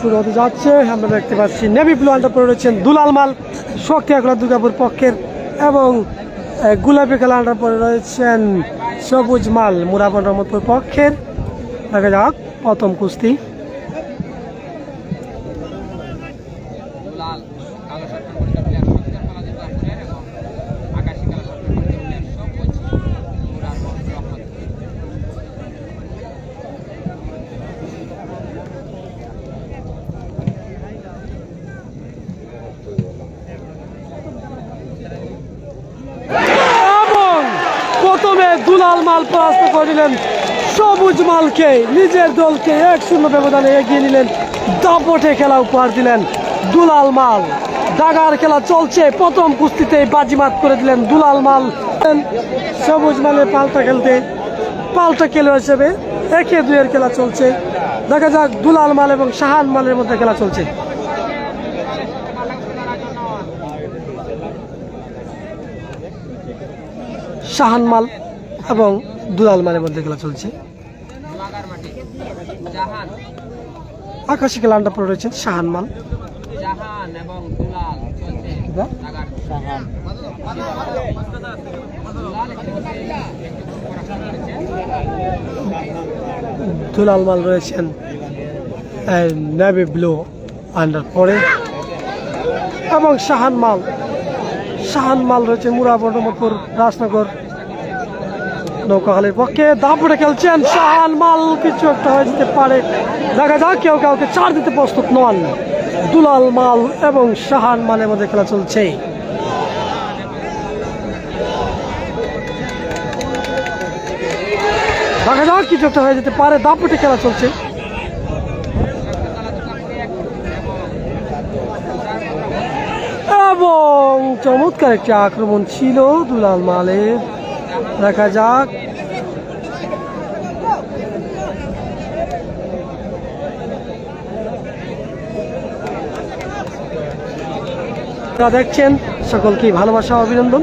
শুরু হতে যাচ্ছে। আমরা দেখতে পাচ্ছি নেভি ব্লু আলটা পরে রয়েছেন দুলাল মাল, শোকিয়া খেলা দুর্গাপুর পক্ষের এবং গোলাপি খেলা আন্ডার পরে রয়েছেন সবুজ মাল, মুরাবন রহমতপুর পক্ষের। দেখা যাক, প্রথম কুস্তি। লাল দুলাল মাল পরাস্ত করে দিলেন সবুজ মালকে, নিজের দলকে এক শূন্য ব্যবধানে এগিয়ে নিলেন। দাপটে খেলা উপহার দিলেন দুলাল মাল। দাগার খেলা চলছে, প্রথম কুস্তিতে বাজিমাত করে দিলেন দুলাল মাল। সবুজ মালের পাল্টা খেলতে, পাল্টা খেলা হিসেবে একে দুয়ের খেলা চলছে। দেখা যাক দুলাল মাল এবং শাহান মালের মধ্যে খেলা চলছে। শাহান মাল এবং দুলাল মালের মধ্যে খেলা চলছে। আকাশি খেলা আন্ডা পড়ে রয়েছেন শাহান মাল। দুলাল মাল রয়েছেন নেভি ব্লু আন্ডার পরে এবং শাহান মাল শাহান মাল রয়েছে মুরাবর্ণমপুর রাজনগর নৌকাখালীর পক্ষে দাপড়ে খেলছেন শাহান মাল। কিছু একটা হয়ে যেতে পারে। দেখা যাক, কেউ কাউকে চার দিতে প্রস্তুত নন। দুলাল মাল এবং শাহান মালের মধ্যে খেলা চলছে। দেখা যাক, কিছু একটা হয়ে যেতে পারে। দাপটে খেলা চলছে। এবং চমৎকার একটি আক্রমণ ছিল দুলাল মালের। দেখা যাক। দেখছেন সকলকে ভালোবাসা অভিনন্দন।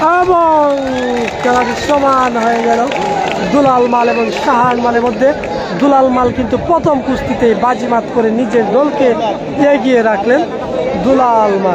এবং খেলাটি সমান হয়ে গেল। দুলাল মাল এবং শাহান মালের মধ্যে। দুলাল মাল কিন্তু প্রথম কুস্তিতে বাজিমাত করে নিজের দলকে এগিয়ে রাখলেন দুলাল মাল।